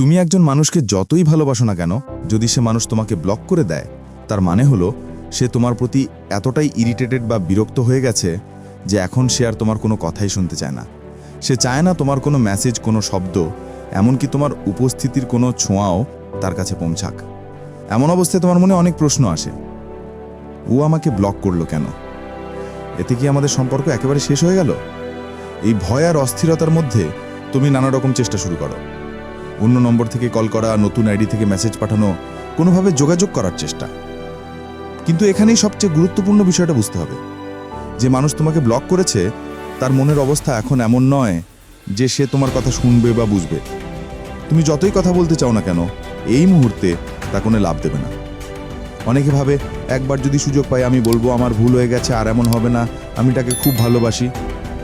তুমি একজন মানুষকে যতই ভালোবাসো না কেন, যদি সে মানুষ তোমাকে ব্লক করে দেয়, তার মানে হলো, সে তোমার প্রতি এতটাই ইরিটেটেড বা বিরক্ত হয়ে গেছে যে এখন সে আর তোমার কোনো কথাই শুনতে চায় না। সে চায় না তোমার কোনো মেসেজ কোনো শব্দ, এমনকি তোমার উপস্থিতির কোনো ছোঁয়াও তার কাছে পৌঁছাক। এমন অবস্থায় তোমার মনে অনেক প্রশ্ন আসে। ও আমাকে ব্লক করল কেন? এতে কি আমাদের সম্পর্ক একেবারে শেষ হয়ে গেল? এই ভয় আর অস্থিরতার মধ্যে তুমি নানা রকম চেষ্টা শুরু করো। অন্য নম্বর থেকে কল করা, নতুন আইডি থেকে মেসেজ পাঠানো, কোনোভাবে যোগাযোগ করার চেষ্টা। কিন্তু এখানেই সবচেয়ে গুরুত্বপূর্ণ বিষয়টা বুঝতে হবে। যে মানুষ তোমাকে ব্লক করেছে, তার মনের অবস্থা এখন এমন নয় যে সে তোমার কথা শুনবে বা বুঝবে। তুমি যতই কথা বলতে চাও না কেন, এই মুহূর্তে তা কোনো লাভ দেবে না। অনেকে ভাবে, একবার যদি সুযোগ পাই আমি বলব আমার ভুল হয়ে গেছে, আর এমন হবে না, আমি তাকে খুব ভালোবাসি।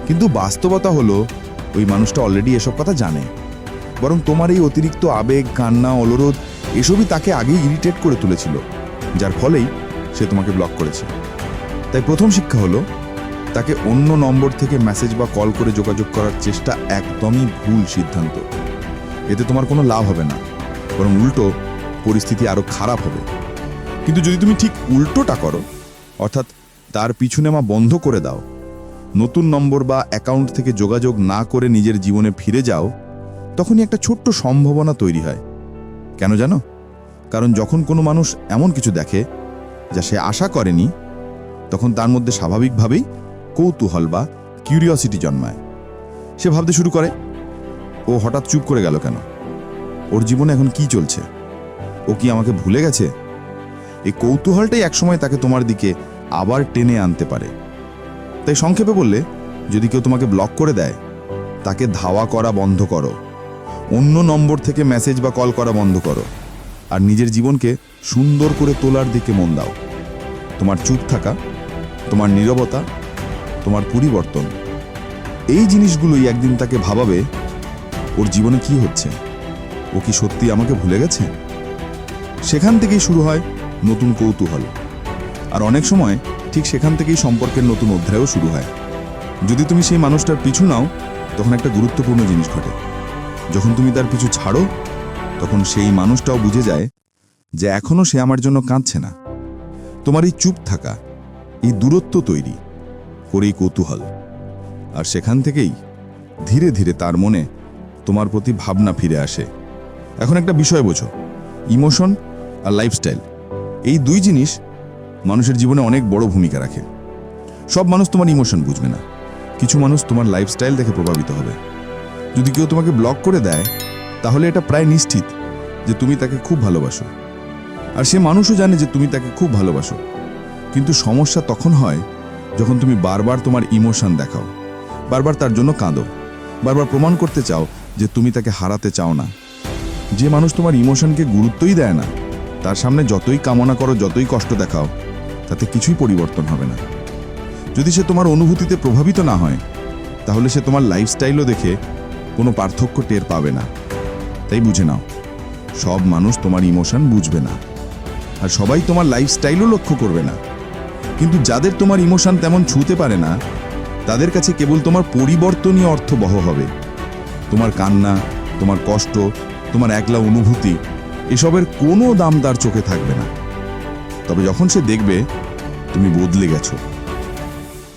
কিন্তু বাস্তবতা হলো, ওই মানুষটা অলরেডি এসব কথা জানে। বরং তোমার এই অতিরিক্ত আবেগ, কান্না, অলরোধ এসবই তাকে আগেই ইরিটেট করে তুলেছিল, যার ফলেই সে তোমাকে ব্লক করেছে। তাই প্রথম শিক্ষা হলো, তাকে অন্য নম্বর থেকে মেসেজ বা কল করে যোগাযোগ করার চেষ্টা একদমই ভুল সিদ্ধান্ত। এতে তোমার কোনো লাভ হবে না, বরং উল্টো পরিস্থিতি আরও খারাপ হবে। কিন্তু যদি তুমি ঠিক উল্টোটা করো, অর্থাৎ তার পিছু নেওয়া বন্ধ করে দাও, নতুন নম্বর বা অ্যাকাউন্ট থেকে যোগাযোগ না করে নিজের জীবনে ফিরে যাও তখনই একটা ছোট্ট সম্ভাবনা তৈরি হয়। কেন জানো? কারণ যখন কোনো মানুষ এমন কিছু দেখে, যা সে আশা করেনি, তখন তার মধ্যে স্বাভাবিকভাবেই কৌতূহল বা কিউরিওসিটি জন্মায়। সে ভাবতে শুরু করে, ও হঠাৎ চুপ করে গেল কেন? ওর জীবনে এখন কি চলছে? ও কি আমাকে ভুলে গেছে? এই কৌতূহলটাই একসময় তাকে তোমার দিকে আবার টেনে আনতে পারে। তাই সংক্ষেপে বললে, যদি কেউ তোমাকে ব্লক করে দেয়, তাকে ধাওয়া করা বন্ধ করো। অন্য নম্বর থেকে মেসেজ বা কল করা বন্ধ করো। আর নিজের জীবনকে সুন্দর করে তোলার দিকে মন দাও। তোমার চুপ থাকা, তোমার নীরবতা, তোমার পরিবর্তন, এই জিনিসগুলোই একদিন তাকে ভাবাবে, ওর জীবনে কি হচ্ছে? ও কি সত্যি আমাকে ভুলে গেছে? সেখান থেকেই শুরু হয় নতুন কৌতূহল। আর অনেক সময় ঠিক সেখান থেকেই সম্পর্কের নতুন অধ্যায়ও শুরু হয়। যদি তুমি সেই মানুষটার পিছু নাও, তখন একটা গুরুত্বপূর্ণ জিনিস ঘটে। যখন তুমি তার পিছু ছাড়ো, তখন সেই মানুষটাও বুঝে যায় যে এখনও সে আমার জন্য কাঁদছে না। তোমার এই চুপ থাকা, এই দূরত্ব তৈরি করেই কৌতূহল। আর সেখান থেকেই ধীরে ধীরে তার মনে তোমার প্রতি ভাবনা ফিরে আসে। এখন একটা বিষয় বোঝো, ইমোশন আর লাইফস্টাইল, এই দুই জিনিস মানুষের জীবনে অনেক বড় ভূমিকা রাখে। সব মানুষ তোমার ইমোশন বুঝবে না। কিছু মানুষ তোমার লাইফস্টাইল দেখে প্রভাবিত হবে। যদি কেউ তোমাকে ব্লক করে দেয়, তাহলে এটা প্রায় নিশ্চিত যে তুমি তাকে খুব ভালোবাসো। আর সে মানুষও জানে যে তুমি তাকে খুব ভালোবাসো। কিন্তু সমস্যা তখন হয় যখন তুমি বারবার তোমার ইমোশন দেখাও, বারবার তার জন্য কাঁদো, বারবার প্রমাণ করতে চাও যে তুমি তাকে হারাতে চাও না। যে মানুষ তোমার ইমোশনকে গুরুত্বই দেয় না, তার সামনে যতই কামনা করো, যতই কষ্ট দেখাও, তাতে কিছুই পরিবর্তন হবে না। যদি সে তোমার অনুভূতিতে প্রভাবিত না হয়, তাহলে সে তোমার লাইফস্টাইলও দেখে কোনো পার্থক্য টের পাবে না। তাই বুঝে নাও, সব মানুষ তোমার ইমোশন বুঝবে না। আর সবাই তোমার লাইফস্টাইলও লক্ষ্য করবে না। কিন্তু যাদের তোমার ইমোশন তেমন ছুঁতে পারে না, তাদের কাছে কেবল তোমার পরিবর্তনই অর্থবহ হবে। তোমার কান্না, তোমার কষ্ট, তোমার একলা অনুভূতি, এসবের কোনো দাম তার চোখে থাকবে না। তবে যখন সে দেখবে, তুমি বদলে গেছো।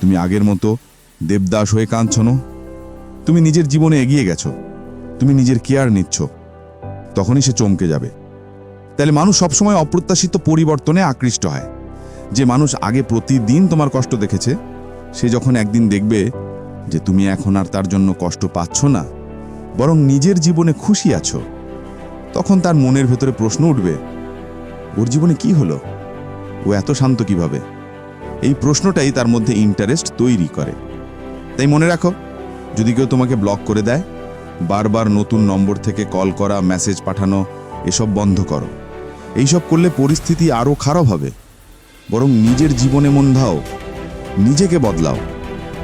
তুমি আগের মতো দেবদাস হয়ে কাঁদছ না? তুমি নিজের জীবনে এগিয়ে গেছো। তুমি নিজের কেয়ার নিচ্ছ। তখনই সে চমকে যাবে। তাহলে মানুষ সবসময় অপ্রত্যাশিত পরিবর্তনে আকৃষ্ট হয়। যে মানুষ আগে প্রতিদিন তোমার কষ্ট দেখেছে, সে যখন একদিন দেখবে যে তুমি এখন আর তার জন্য কষ্ট পাচ্ছ না, বরং নিজের জীবনে খুশি আছো, তখন তার মনের ভেতরে প্রশ্ন উঠবে, ওর জীবনে কি হলো? ও এত শান্ত কীভাবে? এই প্রশ্নটাই তার মধ্যে ইন্টারেস্ট তৈরি করে। তাই মনে রাখো যদি কেউ তোমাকে ব্লক করে দেয়, বারবার নতুন নম্বর থেকে কল করা মেসেজ পাঠানো, এসব বন্ধ করো। এইসব করলে পরিস্থিতি আরও খারাপ হবে। বরং নিজের জীবনে মন ধাও নিজেকে বদলাও,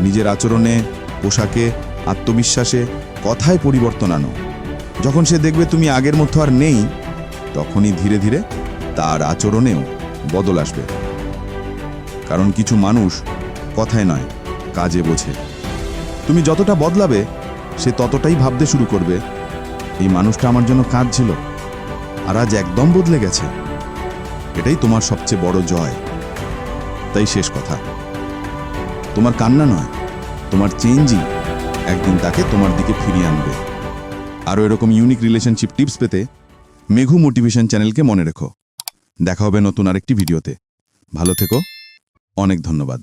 নিজের আচরণে, পোশাকে, আত্মবিশ্বাসে কথায় পরিবর্তন আনো। যখন সে দেখবে তুমি আগের মতো আর নেই, তখনই ধীরে ধীরে তার আচরণেও বদল আসবে। কারণ কিছু মানুষ কথায় নয়, কাজে বোঝে। তুমি যতটা বদলাবে, সে ততটাই ভাবতে শুরু করবে। এই মানুষটা আমার জন্য কাজ ছিল আর আজ একদম বদলে গেছে। এটাই তোমার সবচেয়ে বড় জয়। তাই শেষ কথা। তোমার কান্না নয়, তোমার চেঞ্জই একদিন তাকে তোমার দিকে ফিরিয়ে আনবে। আরও এরকম ইউনিক রিলেশনশিপ টিপস পেতে মেঘু মোটিভেশন চ্যানেলকে মনে রেখো। দেখা হবে নতুন আরেকটি ভিডিওতে। ভালো থেকো, অনেক ধন্যবাদ।